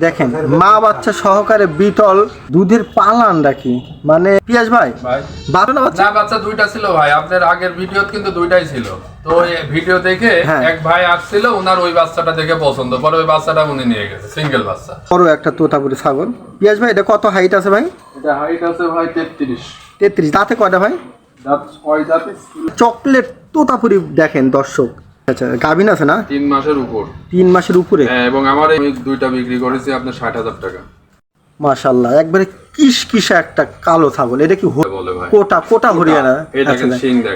দেখেন মা বাচ্চা সহকারে বিটল দুধের পালান রাখি মানে পিয়াস ভাই ভাই। বারো না বাচ্চা? না বাচ্চা দুইটা ছিল ভাই। আপনার আগের ভিডিও কিন্তু দুইটাই ছিল। তো ওই ভিডিও দেখে হ্যাঁ। এক ভাই আসছিল ওনার ওই বাচ্চাটা দেখে পছন্দ। পরে ওই বাচ্চাটা উনি নিয়ে গেছে সিঙ্গেল বাচ্চা। বড় একটা তোতাপুরি ছাগল। পিয়াস ভাই এটা কত হাইট আছে ভাই? এটা হাইট আছে ভাই তেত্রিশ। তেত্রিশ। দাঁতে কয়টা ভাই? দাঁত ছয় দাঁতে চকলেট তোতাপুরি দেখেন দর্শক। আচ্ছা গাভিন আছে না? তিন মাসের উপর। তিন মাসের উপরে? হ্যাঁ এবং আমার এই দুইটা বিক্রি করেছি আপনার ষাট হাজার টাকা। মাশাল্লাহ একবারে কিস কিসা একটা কালো ছাগল। এটা কি কোটা কোটা হরিয়ানা? আচ্ছা।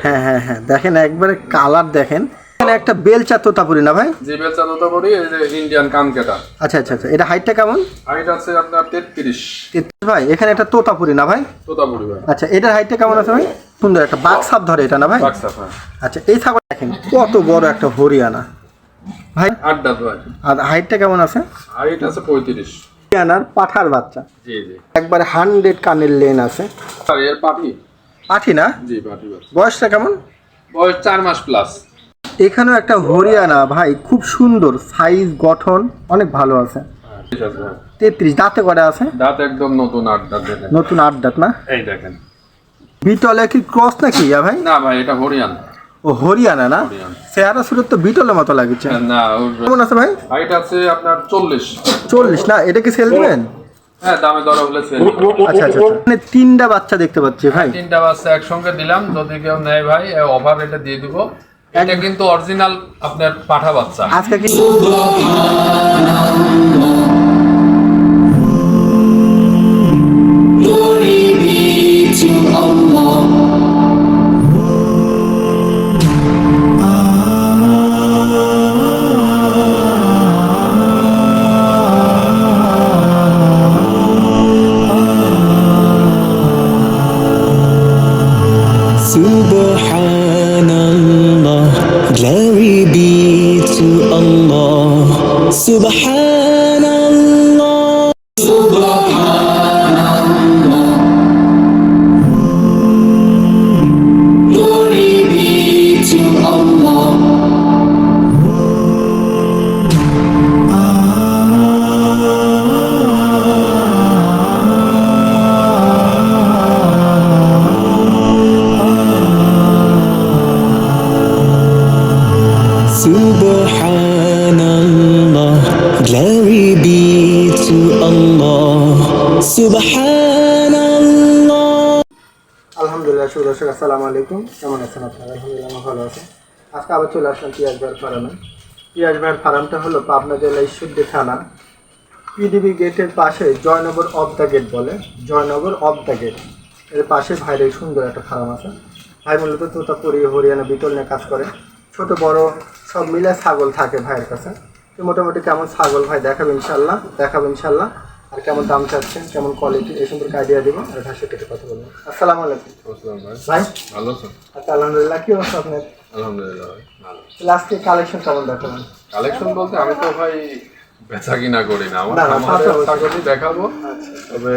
হ্যাঁ হ্যাঁ হ্যাঁ দেখেন একবারে কালার দেখেন। এখানে একটা বেলচা তোতাপুরি না ভাই? যে বেলচা তো করি এই যে ইন্ডিয়ান কানকেটা। আচ্ছা আচ্ছা আচ্ছা। এটা হাইটটা কেমন? হাইট আছে আপনার তেত্রিশ। তেত্রিশ ভাই এখানে একটা তোতাপুরি না ভাই? তোতাপুরি ভাই। আচ্ছা এটার হাইটটা কেমন আছে ভাই? সুন্দর একটা বাঘ সাপ ধরে এটা না ভাই? বাক্সা ভাই আচ্ছা এই ছাগল দেখেন কত বড় একটা হরিয়ানা। ভাই আট দাঁত ভাই। আর হাইটটা কেমন আছে? হাইট আছে পঁয়ত্রিশ। হরিয়ানার পাঠার বাচ্চা। জি জি। একবারে হান্ড্রেড কানের লেন আছে। আর এর পাঠি? পাঠি না? জি পাঠি বয়সটা কেমন? বয়স চার মাস প্লাস এখানেও একটা হরিয়ানা ভাই খুব সুন্দর সাইজ গঠন অনেক ভালো আছে। তেত্রিশ দাঁতে করে আছে? দাঁত একদম নতুন আট দাঁত নতুন আট দাঁত না? এই দেখেন। বিটলে কি ক্রস নাকি ইয়া ভাই? না ভাই এটা হরিয়ান। ও হরিয়ানা না? চেহারা সুরত তো বিটলের মতো লাগছে। না কেমন আছে ভাই? হাইট আছে আপনার চল্লিশ। চল্লিশ না? এটা কি সেল দিবেন হ্যাঁ দামে দরা হলে। আচ্ছা আচ্ছা আচ্ছা। মানে তিনটা বাচ্চা দেখতে পাচ্ছি ভাই। তিনটা বাচ্চা একসঙ্গে দিলাম। যদি কেউ নেয় ভাই অফার এটা দিয়ে দিব। এটা কিন্তু অরিজিনাল আপনার পাঠা বাচ্চা। আজকে কি আলহামদুলিল্লাহ, শুভ দর্শক, আসসালামু আলাইকুম। কেমন আছেন আপনারা? আলহামদুলিল্লাহ, আমি ভালো আছি। আজকে আবার চলে আসলাম পিয়াজ ভাইয়ের ফার্মে। পিয়াজ ভাইয়ের ফার্মটা হলো পাবনা জেলা ঈশ্বরদী থানা। পিডিবি গেটের পাশে জয়নগর অফ দ্য গেট বলে। Jaynagar off the gate. এর পাশে ভাইয়ের সুন্দর একটা ফার্ম আছে। ভাই মূলত তোতাপুরি, হরিয়ানা, বিটল নিয়ে কাজ করে। ছোট, বড়, সব মিলে ছাগল থাকে ভাইয়ের কাছে। মোটামুটি কেমন ছাগল ভাই দেখাবো ইনশাল্লাহ? দেখাবো ইনশাল্লাহ। আর কেমন দাম চাচ্ছেন কেমন কোয়ালিটি এই সম্পর্কে আইডিয়া দিব আর সাথে একটু কথা বলব। আসসালামু আলাইকুম। ভাই ভাই? ভালো আছো আচ্ছা আলহামদুলিল্লাহ কি অবস্থা আপনার? আলহামদুলিল্লাহ ভালো। লাস্টে কালেকশন কেমন দেখাবেন? কালেকশন বলতে আমি তো ভাই বেচা কিনা করি না। আমার খামারে তা তো দেখাবো। আচ্ছা। তবে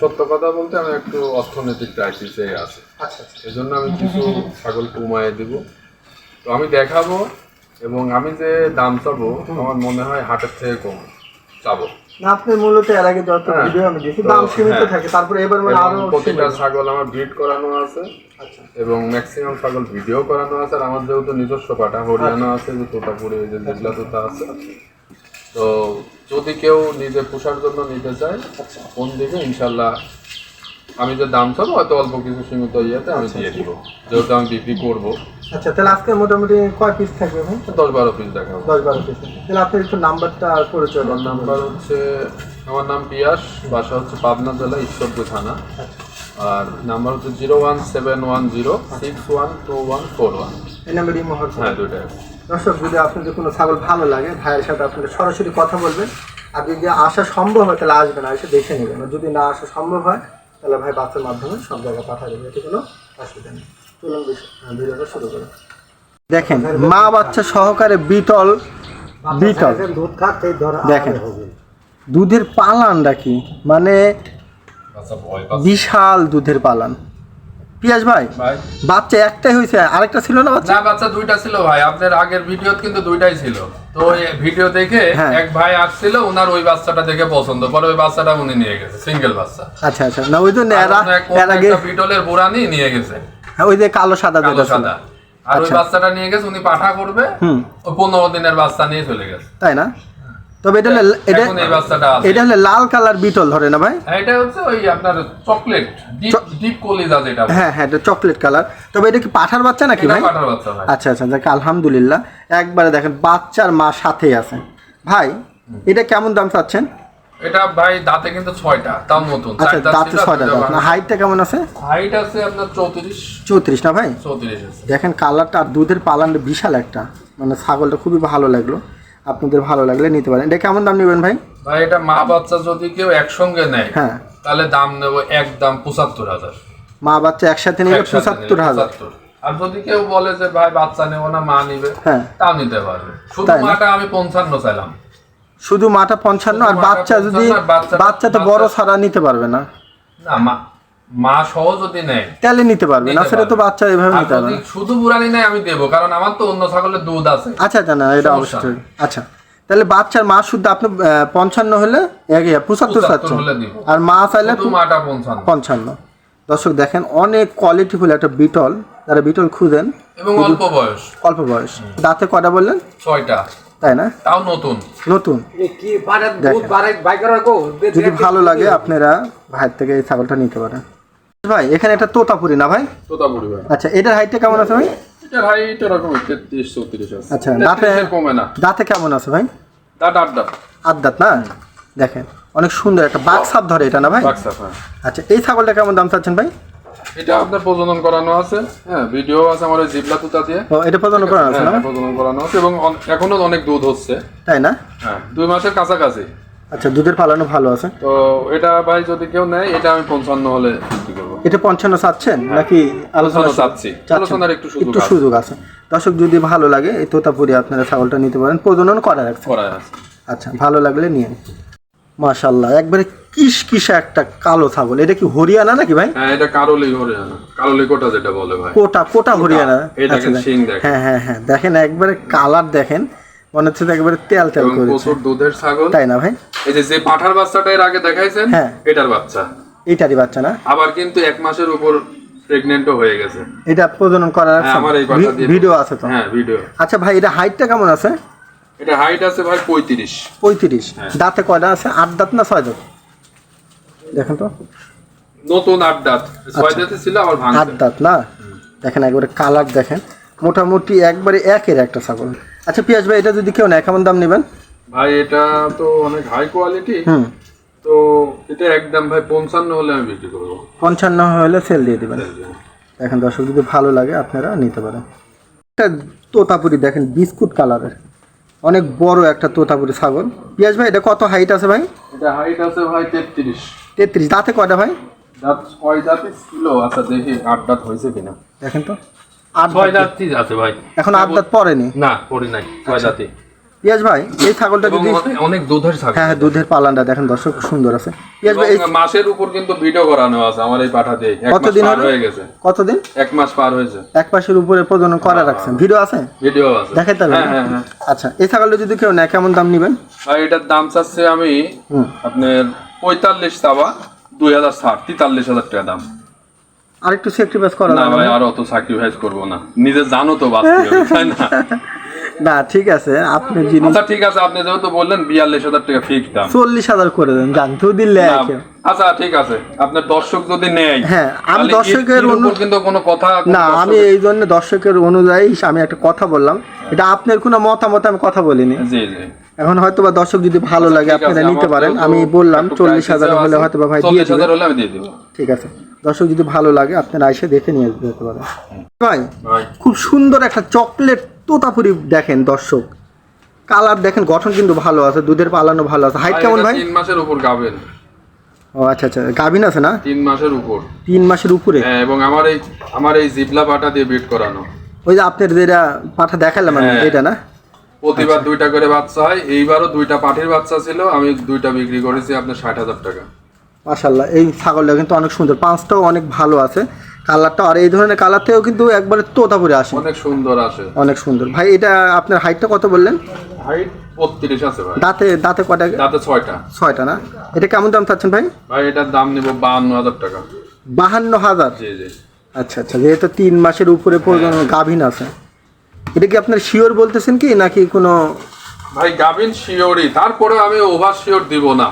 সত্য কথা বলতে আমি একটু অর্থনৈতিক ক্রাইসিসে আছি। এই জন্য আমি কিছু ছাগল কমায় দিব। তো আমি দেখাবো এবং আমি যে দাম চাবো আমার মনে হয় হাটের থেকে কম চাবো। না আপনি মূলত এর আগে যত হ্যাঁ। ভিডিও আমি দিয়েছি দাম সীমিত হ্যাঁ। থাকে। তারপরে এবার মানে আরও প্রতিটা ছাগল আমার ব্রিড করানো আছে। আচ্ছা। এবং ম্যাক্সিমাম ছাগল ভিডিও করানো আছে। আর আমার যেহেতু নিজস্ব পাটা হরিয়ানা আছে যে তোতাপুরি যে যেগুলা তোতা আছে। তো যদি কেউ নিজে পোষার জন্য নিতে চায় আচ্ছা। কোন দিকে? ইনশাল্লাহ আমি যে দাম চাবো হয়তো অল্প কিছু সীমিত ইয়েতে আমি দিয়ে দিব। যেহেতু আমি বিক্রি করব। আচ্ছা তাহলে আজকে মোটামুটি কয় পিস থাকবে ভাই? দশ বারো পিস দেখাবো। দশ বারো পিস তাহলে আপনি একটু নাম্বারটা আর পরিচয় আমার নাম্বার হচ্ছে আমার নাম পিয়াস বাসা হচ্ছে পাবনা জেলা ঈশ্বরপুর থানা। আর নাম্বার হচ্ছে zero one seven one zero six one two one four one. এই নাম্বারই মহর হ্যাঁ দুইটাই দর্শক যদি আপনাদের কোনো ছাগল ভালো লাগে ভাইয়ের সাথে আপনাদের সরাসরি কথা বলবেন। আর যদি আসা সম্ভব হয় তাহলে আসবেন এসে দেখে নেবেন। যদি না আসা সম্ভব হয় তাহলে ভাই বাচ্চার মাধ্যমে সব জায়গায় পাঠা দেবে এতে কোনো অসুবিধা নেই। দেখেন মা বাচ্চা সহকারে বিটল বিটল। দেখেন দুধের পালান রাখি মানে বিশাল দুধের পালান। পিয়াস ভাই বাচ্চা একটাই হয়েছে আরেকটা ছিল না বাচ্চা? না বাচ্চা দুইটা ছিল ভাই। আপনার আগের ভিডিও কিন্তু দুইটাই ছিল। তো ভিডিও দেখে হ্যাঁ। এক ভাই আসছিল ওনার ওই বাচ্চাটা দেখে পছন্দ। পরে ওই বাচ্চাটা উনি নিয়ে গেছে সিঙ্গেল বাচ্চা। আচ্ছা আচ্ছা। না ওই জন্য এরা এর আগে বিটলের বুড়ানি নিয়ে গেছে। ওই যে কালো সাদা যেটা ছিল। সাদা। আর ওই আচ্ছা। বাচ্চাটা নিয়ে গেছে উনি পাঠা করবে হুম। ওই পনেরো দিনের বাচ্চা নিয়ে চলে গেছে। তাই না? তবে এটা এটা এই বাচ্চাটা আছে। এটা হলে লাল কালার বিটল ধরে না ভাই? হ্যাঁ, এটা হচ্ছে ওই আপনার চকলেট ডিপ ডিপ কলিজা যেটা। হ্যাঁ হ্যাঁ এটা চকলেট কালার। তবে এটা কি পাঠার বাচ্চা নাকি ভাই? পাঠার বাচ্চা ভাই। আচ্ছা আচ্ছা দেখ আলহামদুলিল্লাহ। একবারে দেখেন বাচ্চার মা সাথেই আছে। ভাই এটা কেমন দাম চাচ্ছেন? এটা ভাই দাঁতে কিন্তু ছয়টা তাও নতুন আচ্ছা দাঁতে ছয়টা দাঁত। না হাইটটা কেমন আছে? হাইট আছে আপনার চৌত্রিশ। চৌত্রিশ না ভাই? চৌত্রিশ দেখেন কালারটা আর দুধের পালানটা বিশাল একটা। মানে ছাগলটা খুবই ভালো লাগল। আপনাদের ভালো লাগলে নিতে পারেন। এটা কেমন দাম নেবেন ভাই? ভাই এটা মা বাচ্চা যদি কেউ একসঙ্গে নেয় হ্যাঁ। তাহলে দাম নেব একদম পঁচাত্তর হাজার। মা বাচ্চা একসাথে নিলে পঁচাত্তর হাজার। 75 আর যদি কেউ বলে যে ভাই বাচ্চা নেব না মা নিবে হ্যাঁ। তাও নিতে পারবে। শুধু মাটা আমি পঞ্চান্ন চাইলাম। শুধু মাটা পঞ্চান্ন আর বাচ্চা যদি 55 আর বাচ্চাটা- বাচ্চা তো বড় ছাড়া নিতে পারবে না। না মা মা সহ যদি নেয় তাহলে নিতে পারবে না সেটা তো বাচ্চা এভাবে নিতে পারবে শুধু বুড়ানি নেয় আমি দেবো কারণ আমার তো অন্য ছাগলের দুধ আছে। আচ্ছা আচ্ছা না এটা অবশ্যই। আচ্ছা তাহলে বাচ্চার মা শুদ্ধ আপনি পঞ্চান্ন হলে পঁচাত্তর চাচ্ছেন আর মা চাইলে মাটা পঞ্চান্ন। পঞ্চান্ন। দর্শক দেখেন অনেক কোয়ালিটিফুল একটা বিটল। যারা বিটল খুঁজেন এবং অল্প বয়স। অল্প বয়স। দাঁতে কটা বললেন? ছয়টা। তাই না? তাও নতুন। নতুন। যদি ভালো লাগে আপনারা ভাইয়ের থেকে এই ছাগলটা নিতে পারেন। ভাই এখানে একটা তোতাপুরি না ভাই? তোতাপুরি ভাই। আচ্ছা এটার হাইটটা কেমন আছে ভাই? এটার হাইট এরকম তেত্রিশ চৌত্রিশ আছে। আচ্ছা, দাঁতে- কমে না। দাঁতে কেমন আছে ভাই? দাঁত আট দাঁত। আট দাঁত না? দেখেন অনেক সুন্দর একটা বাঘ সাপ ধরে এটা না ভাই? বাক্সা হ্যাঁ। আচ্ছা এই ছাগলটা কেমন দাম চাচ্ছেন ভাই? এটা আপনার প্রজনন করানো আছে। হ্যাঁ ভিডিও আছে আমার জিবলা তুতা দিয়ে। এটা পর্যন্ত করা আছে না? হ্যাঁ, প্রজনন করানো আছে এবং এখনও অনেক দুধ হচ্ছে। তাই না? হ্যাঁ দুই মাসের কাছাকাছি। আচ্ছা দুধের পালানো ভালো আছে। তো এটা ভাই যদি কেউ নেয় এটা আমি পঞ্চান্ন হলে বিক্রি করব। এটা পঞ্চান্ন চাচ্ছেন নাকি আলোচনা চাচ্ছি। আলোচনার একটু সুযোগ একটু আছে। সুযোগ আছে। দর্শক যদি ভালো লাগে এই তোতাপুরি আপনারা ছাগলটা নিতে পারেন। প্রজনন করা রাখছে করা আছে। আচ্ছা ভালো লাগলে নিয়ে মাশাল্লাহ একবারে কিস কিসা একটা কালো ছাগল। এটা কি হরিয়ানা নাকি ভাই? হ্যাঁ এটা কারোলি হরিয়ানা। কারোলি কোটা যেটা বলে ভাই। কোটা কোটা হরিয়ানা। এই দেখেন, আচ্ছা, দেখেন। হ্যাঁ হ্যাঁ হ্যাঁ দেখেন একবারে কালার দেখেন। মনে হচ্ছে একবারে তেল তেল করেছে। প্রচুর দুধের ছাগল। তাই না ভাই? এই যে যে পাঠার বাচ্চাটা এর আগে দেখাইছেন হ্যাঁ। এটার বাচ্চা। এটারই বাচ্চা না? আবার কিন্তু এক মাসের উপর প্রেগনেন্টও হয়ে গেছে। এটা প্রজনন করার হ্যাঁ রাখছেন আমার এই ভিডিও আছে তো? হ্যাঁ ভিডিও। আচ্ছা ভাই এটা হাইটটা কেমন আছে? এটা হাইট আছে ভাই পঁয়ত্রিশ। পঁয়ত্রিশ। হ্যাঁ। দাঁতে কয়টা আছে? আট দাঁত না ছয় দাঁত? দেখেন তো। নতুন আট দাঁত। ছয় দাঁতে ছিল আবার আট দাঁত না? দেখেন একবারে কালার দেখেন। মোটামুটি একবারে একের একটা ছাগল। আচ্ছা পিয়াজ ভাই এটা যদি কেউ নেয় কেমন দাম নেবেন? ভাই এটা তো অনেক হাই কোয়ালিটি হুম। তো এটা একদম ভাই পঞ্চান্ন হলে আমি বিক্রি করব। পঞ্চান্ন হলে সেল দিয়ে দিবেন। দেখেন দর্শক যদি ভালো লাগে আপনারা নিতে পারেন। একটা তোতাপুরি দেখেন বিস্কুট কালারের অনেক বড় একটা তোতাপুরি ছাগল। পিয়াজ ভাই এটা কত হাইট আছে ভাই? এটা হাইট আছে ভাই তেত্রিশ। তেত্রিশ। দাঁতে কয়টা ভাই? দাঁত ছয় দাঁতে ছিল? আচ্ছা দেখি আট দাঁত হয়েছে কিনা। দেখেন তো। আট ছয় দাঁত। আছে ভাই। এখন আট দাঁত পড়েনি? না পড়ে নাই। ছয় দাঁতই ভাই এই ছাগলটা যদি অনেক- দুধের ছাগল। হ্যাঁ হ্যাঁ দুধের পালানটা দেখেন দর্শক সুন্দর আছে। ভাই মাসের উপর কিন্তু ভিডিও করানো আছে আমার এই কতদিন হয়ে গেছে। কতদিন? এক মাস পার হয়েছে। এক পাশের উপরে প্রজনন করা রাখছেন। ভিডিও আছে? ভিডিও আছে। দেখে তাহলে। হ্যাঁ হ্যাঁ হ্যাঁ। আচ্ছা এই ছাগলটা যদি কেউ নেয় কেমন দাম নেবেন? আর এটার দাম চাচ্ছে আমি আপনার পঁয়তাল্লিশ চাবা দুই হাজার ষাট তেতাল্লিশ হাজার টাকা দাম। আর একটু স্যাক্রিফাইস করা না ভাই আর অত স্যাক্রিফাইস করব না। নিজে জানো তো বাঁচতে তাই না। না ঠিক আছে আপনি জিনিস আচ্ছা ঠিক আছে আপনি যেহেতু বললেন বিয়াল্লিশ হাজার টাকা ফিক্স দাম। চল্লিশ হাজার করে দেন জান তো দিলে আচ্ছা ঠিক আছে আপনার দর্শক যদি নেয় হ্যাঁ, আমি দর্শকের কিন্তু কোনো কথা না আমি এই জন্য দর্শকের অনুযায়ী আমি একটা কথা বললাম। এটা আপনার কোনো মতামত আমি কথা বলিনি। জি জি। এখন হয়তো বা দর্শক যদি ভালো লাগে আচ্ছা, আছে, আপনারা নিতে পারেন। আমি বললাম চল্লিশ হাজার হলে হয়তো বা ভাই দিয়ে দিবেন হাজার হলে আমি দিয়ে দেবো। ঠিক আছে। দর্শক যদি ভালো লাগে আপনারা এসে দেখে নিয়ে যেতে পারেন। ভাই ভাই। খুব সুন্দর একটা চকলেট তোতাপুরি দেখেন দর্শক। কালার দেখেন গঠন কিন্তু ভালো আছে দুধের পালানো ভালো আছে। হাইট কেমন ভাই? তিন মাসের উপর গাবেন ও আচ্ছা আচ্ছা গাভিন আছে না? তিন মাসের উপর। তিন মাসের উপরে? হ্যাঁ এবং আমার এই আমার এই জিবলা পাটা দিয়ে বিট করানো। ওই যে আপনার যেটা পাঠা দেখালাম আমি হ্যাঁ। এটা না? প্রতিবার দুইটা করে বাচ্চা হয়। এইবারও দুইটা পাঠির বাচ্চা ছিল আমি দুইটা বিক্রি করেছি আপনার ষাট হাজার টাকা। মাশাল্লাহ এই ছাগলটা কিন্তু অনেক সুন্দর পাঁচটাও অনেক ভালো আছে। কালারটা আর এই ধরনের কালার থেকেও কিন্তু একবারে তোতা তোতাপুরে আসে। অনেক সুন্দর আসে। অনেক সুন্দর। ভাই এটা আপনার হাইটটা কত বললেন? হাইট বত্রিশ আছে ভাই। দাঁতে দাঁতে কটা তাতে ছয়টা। ছয়টা না? এটা কেমন দাম চাচ্ছেন ভাই? ভাই এটার দাম নিব বাহান্ন হাজার টাকা। বাহান্ন হাজার? জি জি। আচ্ছা আচ্ছা যেহেতু তিন মাসের উপরে পর্যন্ত গাভিন আছে। এটা কি আপনার শিওর বলতেছেন কি নাকি কোনো ভাই গাভিন শিওরই তারপরে আমি ওভার শিওর দিব না।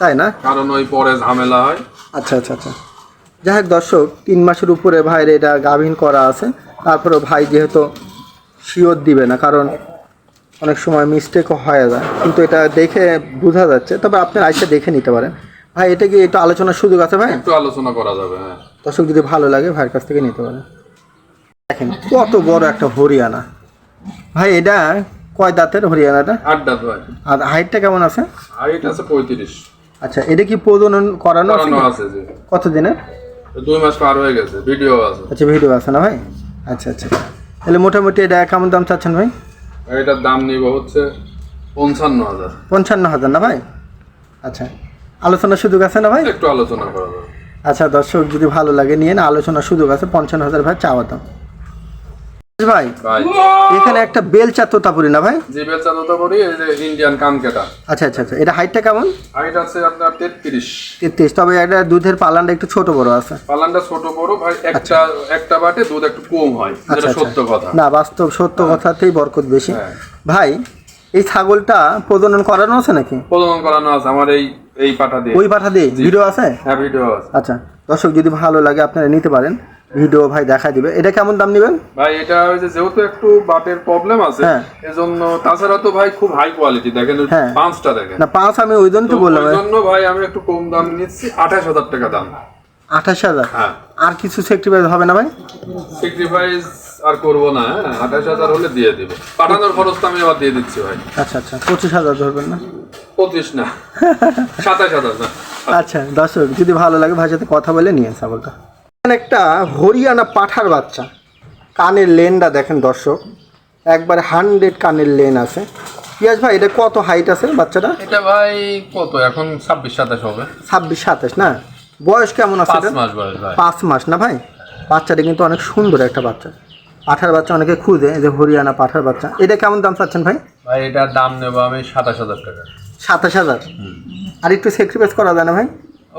তাই না? কারণ ওই পরে ঝামেলা হয়। আচ্ছা আচ্ছা আচ্ছা। যাই হোক দর্শক তিন মাসের উপরে ভাইয়ের এটা গাভিন করা আছে। তারপরেও ভাই যেহেতু শিওর দিবে না কারণ অনেক সময় মিস্টেকও হয়ে যায়। কিন্তু এটা দেখে বোঝা যাচ্ছে। তবে আপনার আইসা দেখে নিতে পারেন। ভাই এটা কি একটু আলোচনার সুযোগ আছে ভাই? একটু আলোচনা করা যাবে হ্যাঁ। দর্শক যদি ভালো লাগে ভাইয়ের কাছ থেকে নিতে পারেন। দেখেন কত বড় একটা হরিয়ানা। ভাই এটা কয় দাঁতের হরিয়ানাটা? আড্ডা ভাই। আর হাইটটা কেমন আছে? হাইট আছে পঁয়ত্রিশ। আচ্ছা এটা কি প্রজনন করানো আছে করানো আছে কত দিনের দুই মাস পার হয়ে গেছে ভিডিও আছে। আচ্ছা ভিডিও আছে না ভাই? আচ্ছা আচ্ছা। তাহলে মোটামুটি এটা কেমন দাম চাচ্ছেন ভাই? এটার দাম নিব হচ্ছে পঞ্চান্ন হাজার। পঞ্চান্ন হাজার না ভাই? আচ্ছা আলোচনার সুযোগ আছে না ভাই? একটু আলোচনা করা আচ্ছা দর্শক যদি ভালো লাগে নিয়ে না আলোচনার সুযোগ আছে পঞ্চান্ন হাজার ভাই চাওয়া দাম। ভাই ভাই। এখানে একটা বেলচা তোতাপুরি না ভাই? যে বেলচা করি এই যে ইন্ডিয়ান কানকেটা। আচ্ছা আচ্ছা আচ্ছা। এটা হাইটটা কেমন? হাইট আছে আপনার তেত্রিশ। তেত্রিশ। তবে এটা দুধের পালানটা একটু ছোট বড় আছে। পালানটা ছোট বড় ভাই একটা একটা বাটে দুধ একটু কম হয় আচ্ছা যেটা আচ্ছা সত্য কথা। না বাস্তব সত্য কথাতেই বরকত বেশি। হ্যাঁ। ভাই এই ছাগলটা প্রজনন করানো আছে নাকি? প্রজনন করানো আছে আমার এই এই পাটা দিয়ে। ওই পাঠা দিয়ে? ভিডিও আছে? হ্যাঁ ভিডিও আছে। আচ্ছা। দর্শক যদি ভালো লাগে আপনারা নিতে পারেন। ভিডিও ভাই দেখা দিবে। এটা কেমন দাম নেবেন? ভাই এটা যে যেহেতু একটু বাটের প্রবলেম আছে হ্যাঁ। এজন্য তাছাড়া তো ভাই খুব হাই কোয়ালিটি দেখেন হ্যাঁ। পাঁচটা দেখেন। না পাঁচ আমি ওই জন্য তো বললাম ওই জন্য ভাই আমি একটু কম দাম নিচ্ছি আঠাশ হাজার টাকা দাম। আঠাশ হাজার? হ্যাঁ। আর কিছু সেক্রিফাইস হবে না ভাই? স্যাক্রিফাইস আর করব না হ্যাঁ। আঠাশ হাজার হলে দিয়ে দিব। পাঠানোর খরচ আমি আবার দিয়ে দিচ্ছি ভাই। আচ্ছা আচ্ছা। পঁচিশ হাজার ধরবেন না? পঁচিশ না। সাতাশ হাজার না। আচ্ছা দর্শক যদি ভালো লাগে ভাই সাথে কথা বলে নিয়ে এখানে একটা হরিয়ানা পাঠার বাচ্চা। কানের লেনটা দেখেন দর্শক। একবারে হান্ড্রেড কানের লেন আছে। পিয়াজ ভাই এটা কত হাইট আছে বাচ্চাটা? এটা ভাই কত? এখন ছাব্বিশ সাতাশ হবে। ছাব্বিশ সাতাশ না? বয়স কেমন আছে পাঁচ মাস বয়স ভাই। পাঁচ মাস না ভাই? বাচ্চাটা কিন্তু অনেক সুন্দর একটা বাচ্চা। পাঠার বাচ্চা অনেকে খুঁজে যে হরিয়ানা পাঠার বাচ্চা। এটা কেমন দাম চাচ্ছেন ভাই? ভাই এটার দাম নেব আমি সাতাশ হাজার টাকা। সাতাশ হাজার? আর একটু স্যাক্রিফাইস করা যায় না ভাই?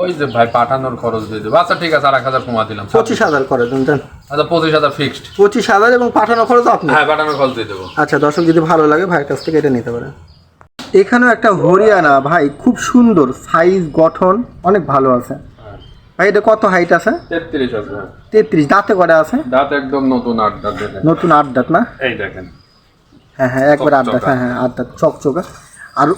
ওই যে ভাই পাঠানোর খরচ দিয়ে দেবো আচ্ছা ঠিক আছে আর এক হাজার কমা দিলাম। পঁচিশ হাজার করে দেন দেন। আচ্ছা পঁচিশ হাজার ফিক্সড পঁচিশ হাজার এবং পাঠানো খরচ আপনি? হ্যাঁ পাঠানোর খরচ দিয়ে দেবো। আচ্ছা দর্শক যদি ভালো লাগে ভাইয়ের কাছ থেকে এটা নিতে পারেন। এখানেও একটা হরিয়ানা ভাই খুব সুন্দর সাইজ গঠন অনেক ভালো আছে। ভাই এটা কত হাইট আছে? তেত্রিশ আছে হ্যাঁ। তেত্রিশ দাঁতে করে আছে? দাঁত একদম নতুন আট দাঁত নতুন আট দাঁত না? এই দেখেন। হ্যাঁ হ্যাঁ একবার আট দাঁত হ্যাঁ হ্যাঁ আট দাঁত চকচকা। আর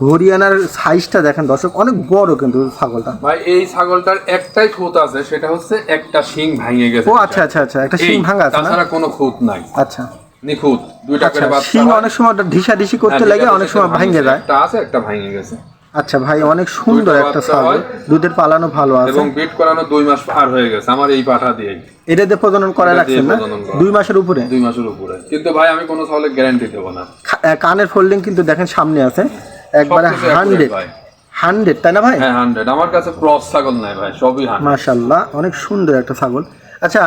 হরিয়ানার সাইজটা দেখেন দর্শক অনেক বড় কিন্তু ছাগলটা। ভাই এই ছাগলটার একটাই খুঁত আছে সেটা হচ্ছে একটা শিং ভাঙে গেছে। ও আচ্ছা আচ্ছা আচ্ছা একটা শিং ভাঙা আছে না? তাছাড়া কোনো খুঁত নাই। আচ্ছা। নিখুঁত দুইটা আচ্ছা করে বাচ্চা শিং অনেক সময় ঢিসা ঢিসি করতে হ্যাঁ, লাগে অনেক সময় ভাঙে যায়। একটা আছে একটা ভাঙে গেছে। আচ্ছা ভাই অনেক সুন্দর একটা ছাগল। দুধের পালানো ভালো আছে। এবং বিট করানো দুই মাস পার হয়ে গেছে। আমার এই পাঠা দিয়ে। এটা দিয়ে প্রজনন করে রাখছেন না? দুই মাসের উপরে? দুই মাসের উপরে। কিন্তু ভাই আমি কোনো ছাগলের গ্যারান্টি দেবো না। কানের ফোল্ডিং কিন্তু দেখেন সামনে আছে। একবারে হান্ড্রেড। হান্ড্রেড তাই না ভাই? হ্যাঁ হান্ড্রেড আমার কাছে ক্রস ছাগল নাই ভাই সবই মাশাল্লাহ অনেক সুন্দর একটা ছাগল। আচ্ছা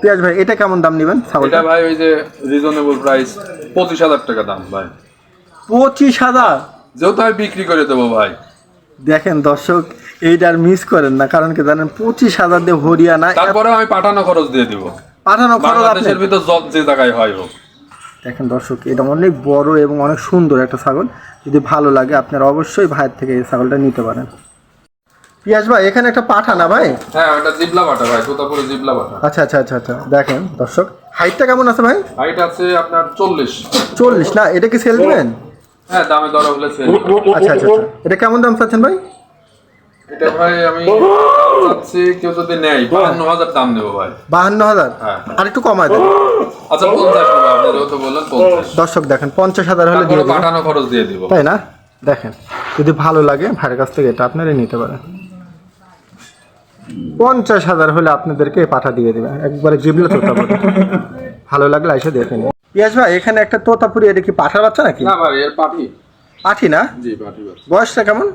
পিয়াজ ভাই এটা কেমন দাম নেবেন ছাগলটা? এটা ভাই ওই যে রিজনেবল প্রাইস পঁচিশ হাজার টাকা দাম ভাই। পঁচিশ হাজার? যেহেতু আমি বিক্রি করে দেবো ভাই। দেখেন দর্শক এইটার মিস করেন না কারণ কি জানেন পঁচিশ হাজার দিয়ে হরিয়ানা তারপরে আমি পাঠানো খরচ দিয়ে দিব। পাঠানো খরচ বাংলাদেশের ভিতর যত যে জায়গায় হয় হোক। দেখেন দর্শক এটা অনেক বড় এবং অনেক সুন্দর একটা ছাগল। যদি ভালো লাগে আপনারা অবশ্যই ভাইয়ের থেকে এই ছাগলটা নিতে পারেন। পিয়াজ ভাই এখানে একটা পাঠা না ভাই? হ্যাঁ ওটা জিবলা বাটা ভাই তোতাপুরে জিবলা বাটা আচ্ছা আচ্ছা আচ্ছা আচ্ছা দেখেন দর্শক হাইটটা কেমন আছে ভাই? হাইট আছে আপনার চল্লিশ। চল্লিশ না এটা কি সেল দিবেন? হ্যাঁ দামে দর হলে আচ্ছা আচ্ছা আচ্ছা। এটা কেমন দাম চাচ্ছেন ভাই? এটা ভাই আমি চাচ্ছি কেউ যদি নেয় বাহান্ন হাজার দাম নেব ভাই। বাহান্ন হাজার? হ্যাঁ। আর একটু কমায় দেন। আচ্ছা পঞ্চাশ আপনি যেহেতু বললেন পঞ্চাশ। দর্শক দেখেন পঞ্চাশ হাজার হলে দিয়ে পাঠানো খরচ দিয়ে দিব। তাই না? দেখেন যদি ভালো লাগে ভাইয়ের কাছ থেকে এটা আপনারা নিতে পারেন। পঞ্চাশ হাজার হলে আপনাদেরকে পাঠা দিয়ে দেবে একবারে জিবলে ভালো লাগলে এসে দেখে নিন। পিয়াজ ভাই এখানে একটা তোতাপুরি এটা কি পাঠার বাচ্চা নাকি? না ভাই এর পাঠি। পাঠি না? জি পাঠি বাচ্চা। বয়সটা কেমন?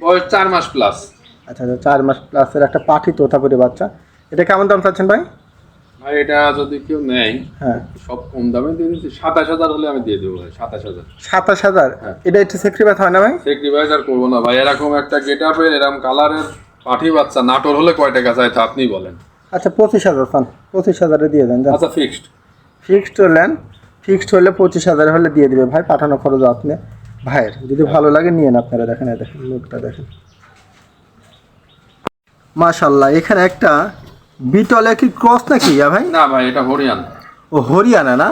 বয়স চার মাস প্লাস আচ্ছা আচ্ছা চার মাস প্লাসের একটা পাঠি তোতাপুরি বাচ্চা। এটা কেমন দাম চাচ্ছেন ভাই? ভাই এটা যদি কেউ নেয় হ্যাঁ। সব কম দামে দিয়ে দিচ্ছি। সাতাশ হাজার হলে আমি দিয়ে দেবো ভাই সাতাশ হাজার। সাতাশ হাজার? হ্যাঁ। এটা একটু সেক্রিফাইস হয় না ভাই? সেক্রিফাইস আর করব না ভাই এরকম একটা গেট আপের এরকম কালারের পাঠি বাচ্চা নাটোর হলে কয় টাকা চাই তা আপনি বলেন। আচ্ছা পঁচিশ হাজার পান পঁচিশ হাজারে দিয়ে দেন আচ্ছা ফিক্সড ফিক্সড হলেন। ফিক্সড হলে পঁচিশ হাজার হলে দিয়ে দিবে। ভাই পাঠানো খরচ আপনি। ভাইয়ের যদি ভালো লাগে নিয়েন আপনারা। দেখেন দেখেন লোকটা দেখেন। মাশাল্লাহ এখানে একটা বিটলে কি ক্রস নাকি? ইয়া ভাই? না ভাই এটা হরিয়ান। ও হরিয়ানা না।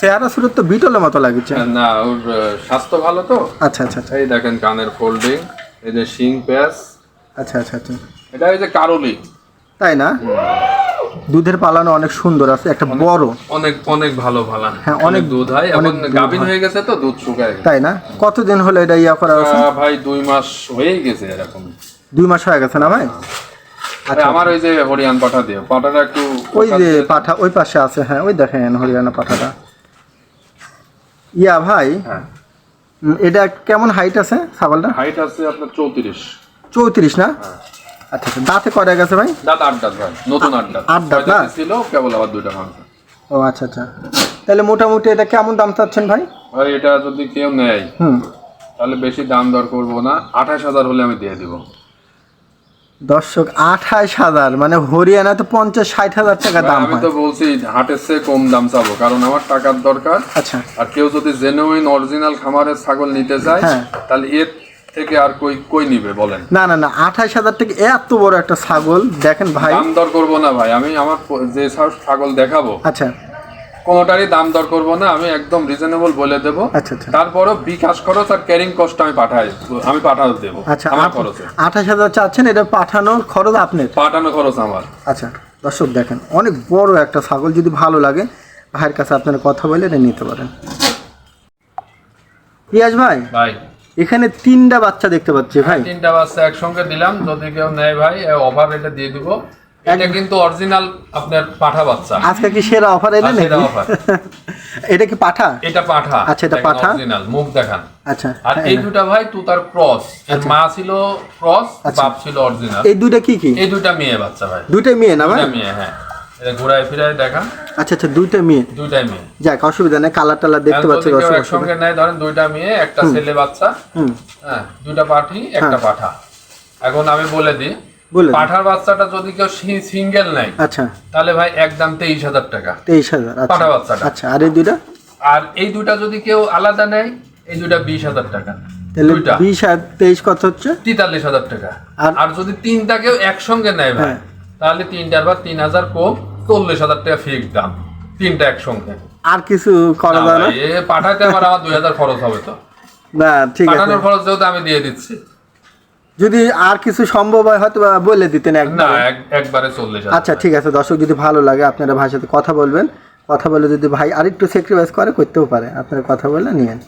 চেহারা সুরত তো বিটলের মতো লাগছে। না ওর স্বাস্থ্য ভালো তো? আচ্ছা আচ্ছা আচ্ছা। এই দেখেন কানের ফোল্ডিং এই যে শিং প্যাস আচ্ছা আচ্ছা আচ্ছা। এটা এই যে কারলি। তাই না? দুধের পালানো অনেক সুন্দর আছে একটা বড়। অনেক অনেক ভালো ভালো হ্যাঁ, অনেক দুধ হয় অনেক এখন গাভিন হয়ে। গেছে তো দুধ শুকায় তাই না? কতদিন হলো এটা ইয়া করা আছে? ভাই দুই মাস হয়েই গেছে এরকম। দুই মাস হয়ে গেছে না ভাই? আরে আমার ওই যে হরিয়ান পাঠা দিও পাঠাটা একটু ওই যে পাঠা ওই পাশে আছে হ্যাঁ ওই দেখেন হরিয়ানা পাঠাটা। ইয়া ভাই হ্যাঁ। এটা কেমন হাইট আছে ছাগলটা হাইট আছে আপনার চৌত্রিশ। চৌত্রিশ না? আচ্ছা আচ্ছা দাঁতে কয়টা গেছে ভাই? দাঁত আট দাঁত ভাই নতুন আট দাঁত। আট দাঁত না? ছিল কেবল আবার দুইটা ও আচ্ছা আচ্ছা। তাহলে মোটামুটি এটা কেমন দাম চাচ্ছেন ভাই? ভাই এটা যদি কেউ নেয় হুম। তাহলে বেশি দাম দর করব না। আঠাশ হাজার হলে আমি দিয়ে দিব। দর্শক আঠাশ হাজার মানে হরিয়ানা তো পঞ্চাশ ষাট হাজার টাকা দাম আমি তো বলছি হাটের চেয়ে কম দাম চাবো কারণ আমার টাকার দরকার। আচ্ছা। আর কেউ যদি জেনুইন অরিজিনাল খামারের ছাগল নিতে চায় হ্যাঁ। তাহলে এর থেকে আর কই কই নিবে বলেন? না না না আঠাশ হাজার টাকা এত বড় একটা ছাগল দেখেন ভাই। দাম দর করব না ভাই আমি আমার যে ছাগল দেখাবো আচ্ছা। কোনোটারই দাম দর করব না আমি একদম রিজনেবল বলে দেবো। আচ্ছা আচ্ছা। তারপরও বিকাশ খরচ আর ক্যারিং কস্ট আমি পাঠাই আমি পাঠাতে দেবো আচ্ছা আমার খরচে। আঠাশ হাজার চাচ্ছেন এটা পাঠানোর খরচ আপনার? পাঠানো খরচ আমার। আচ্ছা দর্শক দেখেন অনেক বড় একটা ছাগল যদি ভালো লাগে ভাইয়ের কাছে আপনারা কথা বলে এটা নিতে পারেন। পিয়াজ ভাই ভাই। এখানে তিনটা বাচ্চা দেখতে পাচ্ছি ভাই। তিনটা বাচ্চা একসঙ্গে দিলাম যদি কেউ নেয় ভাই অফার এটা দিয়ে দিব। এটা কিন্তু অরিজিনাল আপনার পাঠা বাচ্চা। আজকে কি সেরা অফার এলে নাকি সেরা offer। এটা কি পাঠা? এটা পাঠা। আচ্ছা, এটা পাঠা? অরিজিনাল মুখ দেখান। আচ্ছা আর হ্যাঁ, এই দুটা ভাই তুতার ক্রস এর মা ছিল ক্রস আচ্ছা। বাপ ছিল অরিজিনাল এই দুইটা কি কি? এই দুইটা মেয়ে বাচ্চা ভাই। দুইটা মেয়ে না ভাই? মেয়ে হ্যাঁ। এটা ঘুরায় ফিরায় দেখা। আচ্ছা আচ্ছা দুইটা মেয়ে? দুইটাই মেয়ে। যাক অসুবিধা নেই কালার টালার দেখতে পাচ্ছি যদি একসঙ্গে নেয় ধরেন দুইটা মেয়ে একটা ছেলে বাচ্চা হ্যাঁ দুইটা পাঠি একটা পাঠা। এখন আমি বলে দিই পাঠার বাচ্চাটা যদি কেউ সিঙ্গেল নেয় আচ্ছা। তাহলে ভাই একদম তেইশ হাজার টাকা। তেইশ হাজার আচ্ছা। পাঠা বাচ্চাটা। আচ্ছা আর এই দুইটা? আর এই দুইটা যদি কেউ আলাদা নেয় এই দুইটা বিশ হাজার টাকা। দুইটা। বিশ আর তেইশ কত হচ্ছে? তেতাল্লিশ হাজার টাকা। আর- আর যদি তিনটা কেউ একসঙ্গে নেয় ভাই হ্যাঁ। তাহলে তিনটার বা তিন হাজার কম চল্লিশ হাজার টাকা ফিক্স দাম। তিনটা একসঙ্গে। আর কিছু করা না? যায় না এ পাঠাতে আবার আমার দুই হাজার খরচ হবে তো। না ঠিক আছে। পাঠানোর খরচ যেহেতু আমি দিয়ে দিচ্ছি। যদি আর কিছু সম্ভব হয় হয়তো বলে দিতেন না একবার এক- একবারে চল্লিশ আচ্ছা ঠিক আছে। দর্শক যদি ভালো লাগে আপনারা ভাইয়ের সাথে কথা বলবেন। কথা বলে যদি ভাই আরেকটু স্যাক্রিফাইস করে করতেও পারে। আপনারা কথা বলে নিয়েন।